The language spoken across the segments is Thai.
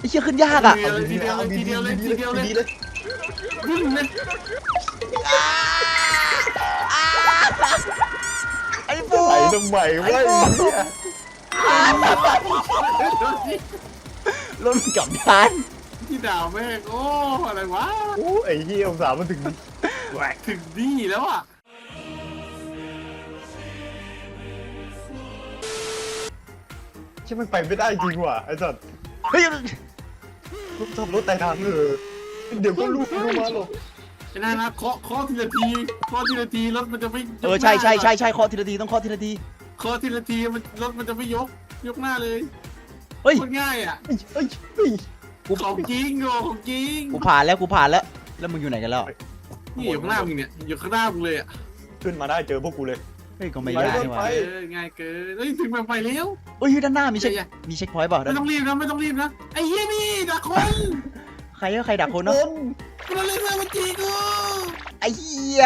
ไอ้เชี่ยขึ้นยากอะทีเดียวเลยทีเดียวเลยทีเดียวเลยทีเดียวเลยดีเลยวิ่งเลยไอ้ฟูไหลทำไมวะไอ้เหี้ยรถมันกลับด้านที่ด่าแม่งโอ้อะไรวะโอ้ไอ้เหี้ยองศามันถึงแหวกถึงนี่แล้วอะใช่มันไปไม่ได้จริงว่ะไอ้สัตว์เฮ้ย รถขับรถแต่ทางเออเดี๋ยวก็ลูกลงมาหรอกไอ้นั่นนะเคาะเคาะทีละทีเคาะทีละทีรถมันจะไม่เออใช่ใช่ใช่ใช่เคอทีละทีต้องเคอทีละทีเคาะทีละทีมันรถมันจะไม่ยก ยกหน้าเลยเฮ้ยมันง่ายอะเฮ้ยเฮ้ยเฮ้ยกูของจริงโงของจริงกูผ่านแล้วกูผ่านแล้ว แล้วมึงอยู่ไหนกันแล้ว นี่อยู่ข้างหน้ามึงเนี่ยอยู่ข้างหน้ามึงเลยอะขึ้นมาได้เจอพวกกูเลยเฮ้ยก็ไม่ได้นี่หว่าไปเออง่ายเกินเฮ้ยถึงแบบไปแล้วเฮ้ยด้านหน้ามีเช็คใช่มีเช็คพอยต์เปล่าไม่ต้องรีบนะไม่ต้องรีบนะไอ้เหี้ยนี่ดักคนใครก็ใครดักคนเนาะมันเล่นเรื่องมันจริงกูไอ้เหี้ย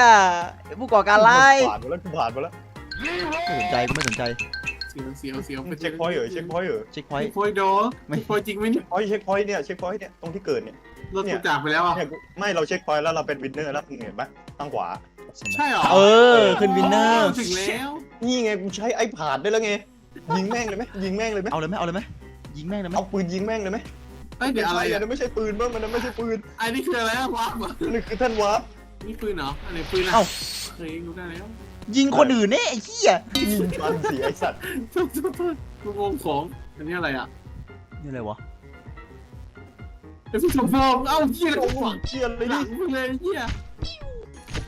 ไอ้ผู้ก่อการร้ายผ่านมาแล้วกูผ่านมาแล้วไม่สนใจกูไม่สนใจเสียวเสียวเสียวเช็คพอยต์เหรอเช็คพอยต์เหรอเช็คพอยเช็ต์ คพอยต์โดไม่ เช็คพอยต์จริงไหมเนี่ยพอยต์เช็คพอยต์เนี่ยเช็คพอยต์เนี่ยตรงที่เกิดเนี่ย รถถูกจากไปแล้วอะเนี่ยกูไม่เราเช็คพอยต์แล้วเราเป็นวินเนอร์แล้วมึงเห็นปะตั้งขวา ใช่เหรอเออขึ้นวินเนอร์ ถึงแล้วนี่ไงกูใช้ไอ้ผ่านได้แล้วไง ยิงแม่งเลยไหมยิงแม่งเลยไหมเอาเลยไหมเอาเลยไหมยิงแม่งเลยไหมเอาปืนยิงแม่งเลยไหมเอ้ยเดี๋ยวอะไรม่ใช่อะนั่นไม่ใช่ปืนบ้างมันไม่ใช่ปืนไอ้นี่คืออะไรอะวะนี่คือท่านวาร์ปนี่ปืนเหรออันไหนปืนอะเอ้า เคยรู้ได้แล้วยิงคนอื่นเนี่ยไอ้เหี้ยยิงฟันเสียไอ้สัตว์โทษโทษโทษกูงงของอันนี้อะไรอะนี่อะไรวะไอ้ผู้ชมฟองเอ้าเหี้ยโอ้ปักเชียนเลยหลันี่งมึงเลยเหี้ย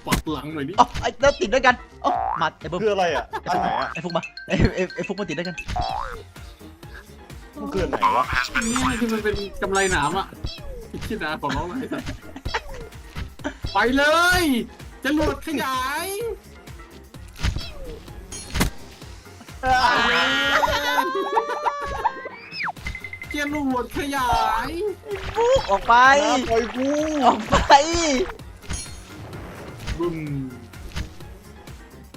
ปักหลังหน่อยดิอ๋อไอ้แล้วติดด้วยกันอ๋อมาไอ้เบิ้มคืออะไรอะอันไหนอะไอ้ฟุกมาไอ้ไอ้ไอ้ฟุกมาติดด้วยกันมันคืออันไหนวะอันนี้ที่มันเป็นกำไรหนามอะคิดนะของน้องอะไรสัตว์ไปเลยจะหลุดขยายเกียร์หลุดขยายฟุกออกไปน้าปล่อยกู ออกไป บึ้ม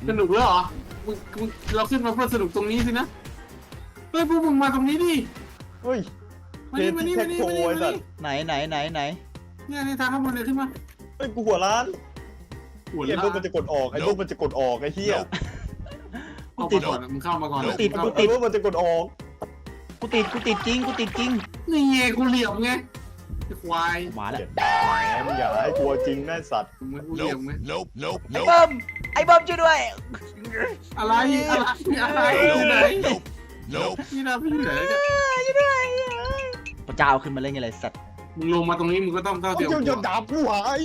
สนุกแล้วเหรอมึงมึงเราขึ้นมาเพื่อสนุกตรงนี้สินะ เฮ้ยพวกมึงมาตรงนี้ดิ เฮ้ยมานี่มานี่มานี่มานี่มานี่ไหนไหนไหนไหนเนี่ยในทางข้างบนเนี่ยขึ้นมาเฮ้ยกูหัวร้านหัวไอ้ล้าพวกมันจะกดออกไอ้พวกมันจะกดออกไอ้เหี้ยเข้ามาก่อนอะมึงเข้ามาก่อนติดเข้ากูมาติดไอ้พวกมันจะกดออก กูติดกูติดจริงกูติดจริง นี่ไงกูเหลี่ยมไงไอ้ ควายมาแล้วเจ็บแหมมึงอย่าให้กลัวจริงนะไอ้สัตว์มึงกูเหลี่ยมไง Nope, nope, ไอ้ nope, เบิ้มไอ้เบิ้มช่วยด้วย อะไรอะไรอะไรที่ไหน nope, nope. นี่นะพี่อยู่ไหนเนี่ยช่วยด้วยพระเจ้าขึ้นมาเล่นไงไรสัตว์มึงลงมาตรงนี้มึงก็ต้องเท่าเทียมเดี๋ยวกูจะด่าผู้หาย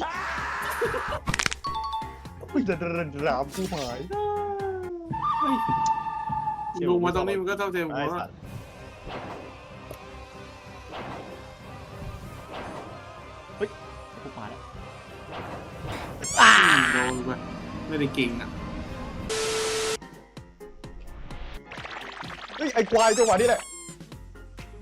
เฮ้ยจะด่าผู้หายเฮ้ยลงมาตรงนี้มึงก็เท่าเทียมกูไอ้แล้วสัตว์ ดนไปไม่ได้เก่งอะเฮ้ยไอ้ควายจังหวะนี้แหละ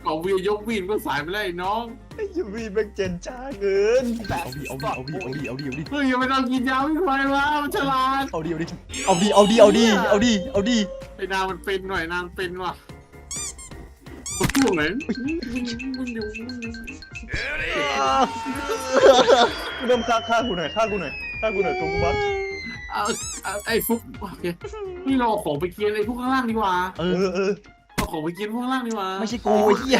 เอาวียกวีนก็สายไปแล้วไอ้น้องไอ้ยูวีแม่งเจนจ้าเกินเอาดิเอาดิเอาดิเอาดิเอาดิเอาดิเฮ้ยยังไม่ต้องกินยาไม่ไหววะมันฉลาดเอาดิเอาดิเอาดิเอาดิเอาดิเอาดิเอาดิไอ้นางมันเป็นหน่อยนางเป็นว่ะมันพูดไหนมึงมึงมึงอยู่มึงอยู่กูเริ่มฆ่าฆ่ากูหน่อยฆ่ากูหน่อย ฆ่ากูหน่อยตรงกูบัสเอาเอาไอ้ฟุกโอเคนี่เราเอาของไปเกียนไอ้พวกข้างล่างดีกว่าเอเอออเออเอาของไปเกียนพวกข้างล่างดีกว่าไม่ใช่กูไอ้เหี้ย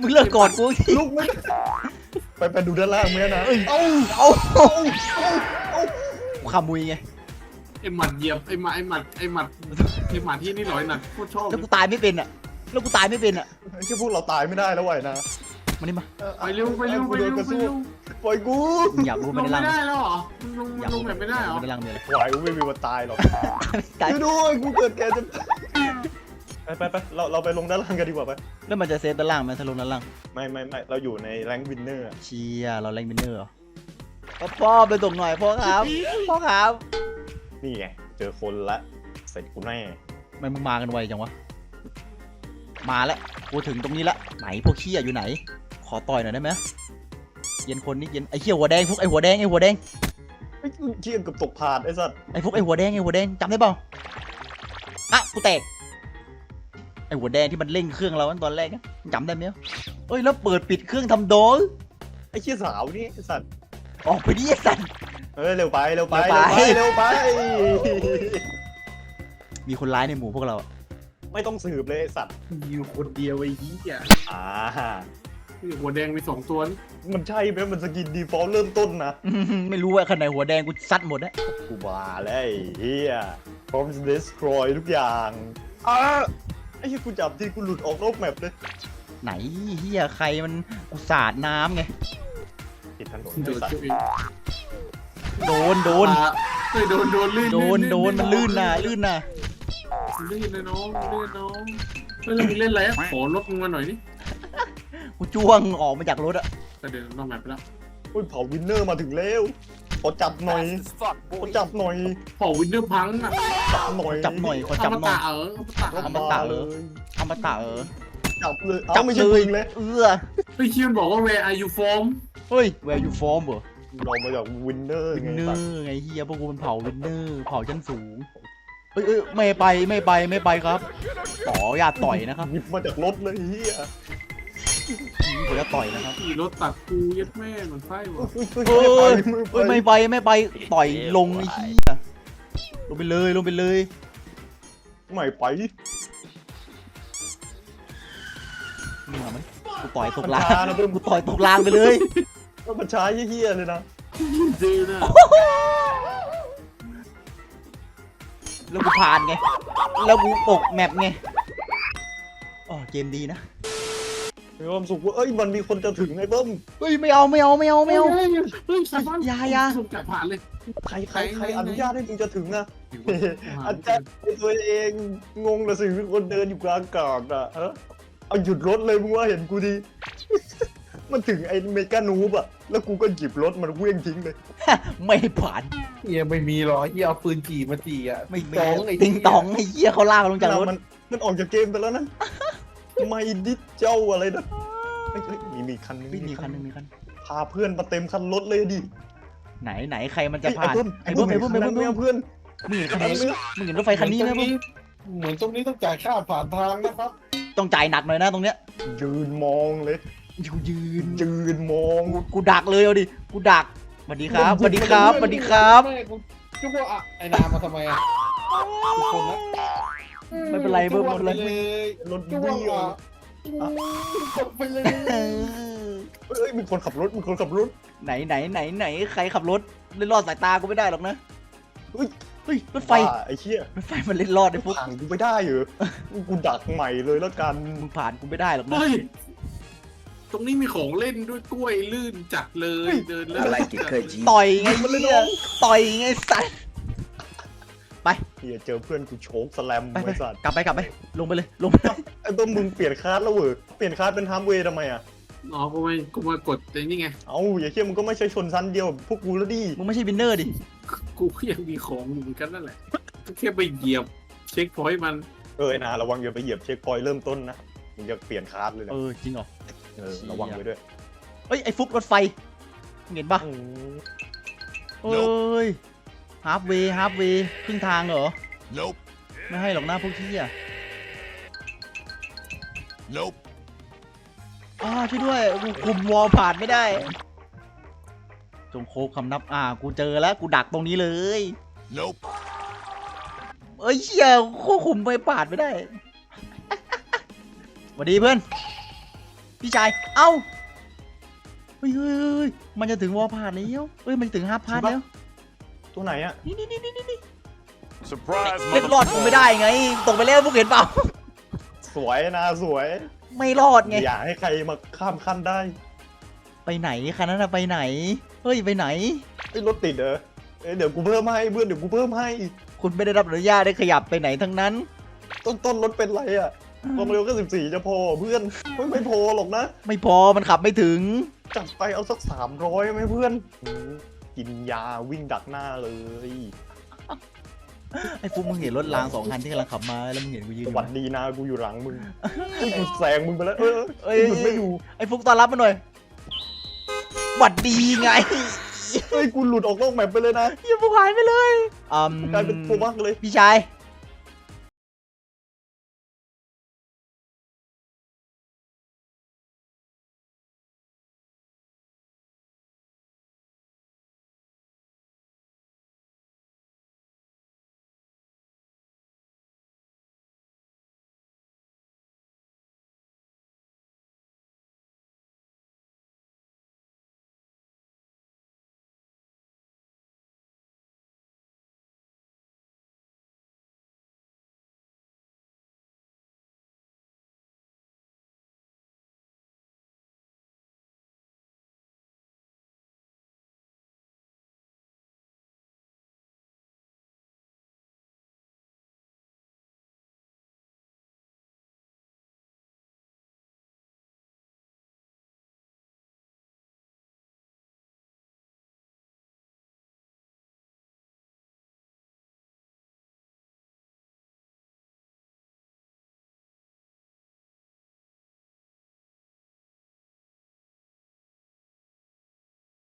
มึงเลิกกอดกูทีลูกไม่ไปไปดูด้านล่างไหมนะเอาเอากูขมุยไงไอ้หมัดเหยียบไอ้หมัดไอ้หมัดไอ้หมัดไอ้หมัดที่นี่ร้อยหนักโคตรชอบแล้วกูตายไม่เป็นอะแล้วกูตายไม่เป็นอะไอ้พวกเราตายไม่ได้แล้วไหวนะมานี่มา ไปเร็วไปเร็วไปเร็วไปเร็ว ปล่อยกูมึงอยากรู้ลไม่งได้ไม่ล่างได้แล้วเหรอมึงลงอยากลรู้งแบบไม่ได้เหรอ ไม่ได้ล่างเลยไหวกูไม่มีวันตายหรอกตายช่วยด้วยกูเกิดแกจะไปไปไปเราเราไปลงด้านล่างกันดีกว่าไปแล้วมันจะเซฟด้านล่างไหมถ้าลงด้านล่างไม่ไม่ไม่เราอยู่ในแรงวินเนอร์เชียเราแรงบินเนอร์เหรอพ่อไปส่งหน่อยพ่อครับพ่อครับนี่ไงเจอคนละเสร็จกูแน่ทำไมมึงมากันไวจังวะมาแล้วกูถึงตรงนี้ละไหนพวกขี้อยู่ไหน ขอต่อยหน่อยได้ไหม เย็นคนนี้เย็นไอ้เขี้ยหัวแดงพวกไอ้หัวแดงไอ้หัวแดงไอ้ยเชี่ยเกับตกผาดไอ้สัตว์ไอ้พวกไอ้หัวแดงไอ้หัวแดงจำได้เปล่าอะกูแตกไอ้หัวแดงที่มันเร่งเครื่องเราตอนแรกอะจำได้ไหมวะเอ้ยแล้วเปิดปิดเครื่องทำโดนไอ้เชี่ยสาวนี่ไอ้สัตว์ออกไปดิไอ้สัตว์ เฮ้ยเร็วไปเร็วไปเร็วไป เร็วไปเร็วไปมีคนร้ายในหมู่พวกเราอะไม่ต้องสืบเลยไอ้สัตว์ มีอยู่คนเดียวไอ้เหี้ยอ่า นี่หัวแดงมีสองตัวนี่มันใช่ไหมมันสกินดีฟอลต์เริ่มต้นนะอื้อหือไม่รู้ว่าขนาดหัวแดงกูซัดหมดนะกูมาแล้วไอ้เฮียพร้อมจะ destroy ทุกอย่างอ้าไอ้เหี้ยกูจับทีกูหลุดออกนอกแมปเลยไหนเฮียใครมันกูสาดน้ำไง ติดถนนโดไอ้นสัตตัวว์เองโดนโดน อะเฮ้ยโดนโดนลื่นโดนโดนมันลื่นน่ะลื่นน่ะลื่นนะน้องลื่นน้องเฮ้ยแล้วมึงเล่นอะไรอะขอรถมึงมาหน่อยนี่ กูจ้วงออกมาจากรถอะแต่เดี๋ยวนอกแมปไปแล้วโอ้ยเผาวินเนอร์มาถึงแล้วขอจับหน่อยขอจับหน่อยพอวินเนอร์พังอะจับหน่อยจับหน่อยขอจับอมหน่อตะยเอออมตะอมตะเหรออมตะเออจับเลยจัเอ้าบไม่ใช่เลยมึงเลยเออเฮ้ยคิวมันบอกว่า where are you from เฮ้ย where you from เหรอเรามาจากวินเนอร์วินไงเนอสัตว์ร์ไงเฮียพวกกูมันเผาวินเนอร์เผาชั้นสูงเอ้ยเอ้ยไม่ไปไม่ไปไม่ไปครับต่ออย่าต่อยนะครับหยิบมาจากรถเลยเฮีย ผมจะต่อยนะครับขี่รถตัดกูยัดแม่เหมือนไส้วะเอ้ยเอ้ยไม่ไปไม่ไปต่อยลงไอ้เฮียลงไปเลยลงไปเลย ไม่ไปนี่เหรอมันกูต่อยตกมันรางช้านะเพิ่มกูต่อยตกรางไปเลยมันช้าเฮียๆเลยนะเจนะแล้วกูผ่านไง แล้วกูตกแมปไงอ๋อเกมดีนะ มีความสุขว่าเอ้ยมันมีคนจะถึงไอ้เบิ้มเฮ้ยไม่เอาไม่เอาไม่เอาไม่เอาเฮ้ยเฮ้ยใครบ้างอย่าอย่า ส่งจับผ่านเลย ใครใครใครไหนไหน อนุญาตให้มึงจะถึงอะถือว่าผ่าอานจารย์ตัวเองงงละสิมีคนเดินอยู่กลางอากาศอะฮะเอาหยุดรถเลยมึงว่าเห็นกูดี มันถึงไอ้เมกานูบอะแล้วกูก็หยิบรถมันเว้งทิ้งเลยไม่ผ่านเฮียไม่มีหรอเฮียเอาปืนจีมาจีอะไม่ตองไอ้ติงตองไอ้เหี้ยเขาลากลงจากรถมันมันออกจากเกมไปแล้วนะ ไม่ดิดเจ้าอะไรนะเฮ้ยเฮ้ยมีมีคันนึงไม่มีคันหนึงมีคัน พาเพื่อนมาเต็มคันรถเลยดิไหนไหนใครมันจะเฮ้ยผ่านไอ้เบิ้มไอ้เบิ้มไอ้เบิ้มไอ้ไอ้เบิ้มเบิ้มไม่เอาเพื่อนมึงเห็นคันนี้มึงเห็นรถไฟคันนี้ไหมเหมือตรงเหมือนตรงนี้ต้องจ่ายค่าผ่านทางนะครับ ต้องจ่ายหนักหน่อยนะตรงเนี้ย ยืนมองเลยกูยืนยืนมองกูกูดักเลยเอาดิ กูดักสวัสดีครับสวัสดีครับสวัสดีครับแม่กูจุกว่าอะไอ้นามมาทำไมอะทุกคนนะ ไม่เป็นไรเบิ้มไม่เป็นไรเลยรถจุกเบี้ว่ายวอะจบไปเลยเออเอ้ยมีคนขับรถมีคนขับรถไหนไหนไหนไหนใครขับรถเล่นรอดสายตากูไม่ได้หรอกนะเฮ้ยเฮ้ยรถไฟบ้าไอ้เชี่ยรถไฟมันเล่นรอดไอ้ฟุกผ่านกูไม่ได้เหรอกูดักใหม่เลยแล้วกันมึงผ่านกูไม่ได้หรอกนะเฮ้ย ตรงนี้มีของเล่นด้วยกล้วยลื่นจัดเลย เดินแล้ว like it เคยจีต่อยไงเหี้ยต่อยไงสัตว์ เฮียเจอเพื่อนกูโชกสแลมไปไปไอ้สัตว์กลับไปกลับไป ลงไปเลยลงไปไอ้ต้มมึงเปลี่ยนคาร์ดแล้วเหรอเปลี่ยนคาร์ดเป็นฮาร์ดเวย์ทำไมอะอ๋อกูไม่กูมากดไอ้นี่ไง เอ้าอย่าเชี่ยมึงก็ไม่ใช่ชนชั้นเดียวกับพวกกูแล้วดิมึงไม่ใช่วินเนอร์ดิกูก็ยังมีของอยู่เหมือนกันนั่นแหละก็แค่ไปเหยียบเช็คพอยต์มัน เออไอ้นาระวังอย่าไปเหยียบเช็คพอยต์เริ่มต้นนะมึงจะเปลี่ยนคาร์ดเลยนะเออจริงเหรอเออระวังไว้ด้วยเอ้ยไอ้ฟุกรถไฟมึงเห็นปะอืม เอ้ย ฮาร์ฟเวย์ฮาร์ฟเวย์ครึ่งทางเหรอ Nope ไม่ให้หรอกหน้าพวกที่อะ Nope อ้าช่วยด้วยกูคุมวอลผ่านไม่ได้ จงโคกคำนับอ่า กูเจอแล้ว กูดักตรงนี้เลย Nope เอ้ยเชี่ยควบคุมไปผ่านไม่ได้สวัสดีเพื่อน พี่ชาย เอ้าเฮ้ยเฮ้ยเฮ้ยมันจะถึงวอลผ่านแล้วเฮ้ย มันจะถึงฮาร์ฟพาร์ทแล้ว ตัวไหนอะนี่นี่นี่นี่นี่ Surprise เล่นรอดกูไม่ได้ไง ตกไปแล้วพวกเห็นเปล่า สวยนะสวย ไม่รอดไง อย่าให้ใครมาข้ามขั้นได้ ไปไหนคันนั้นอะไปไหน เฮ้ยไปไหนไอ้ยรถติดเหรอเอ้ยเดี๋ยวกูเพิ่มให้เพื่อนเดี๋ยวกูเพิ่มให้ คุณไม่ได้รับอนุญาตได้ขยับไปไหนทั้งนั้น ต้นต้นรถเป็นไรอะความเร็วก็สิบสี่จะพอเพื่อนไม่ไม่พอหรอกนะ ไม่พอมันขับไม่ถึง จัดไปเอาสักสามร้อยไหมเพื่อนอืม กินยาวิ่งดักหน้าเลยไอ้ฟุกมึงเห็นรถรางสองคันที่กำลังขับมาแล้วมึงเห็นกูยืนสอยู่วัสไหมดีนะกูอยู่หลังมึงเฮ้ยกูแซงมึงไปแล้วเออเอ้ยหยุดไม่อยู่ไอ้ฟุกต้อนรับมาหน่อยหวัดดีไงเฮ้ยกูหลุดออกนอกแมปไปเลยนะอย่าฟุกหายไปเลยอืมกลายเป็นตัวมากเลยพี่ชาย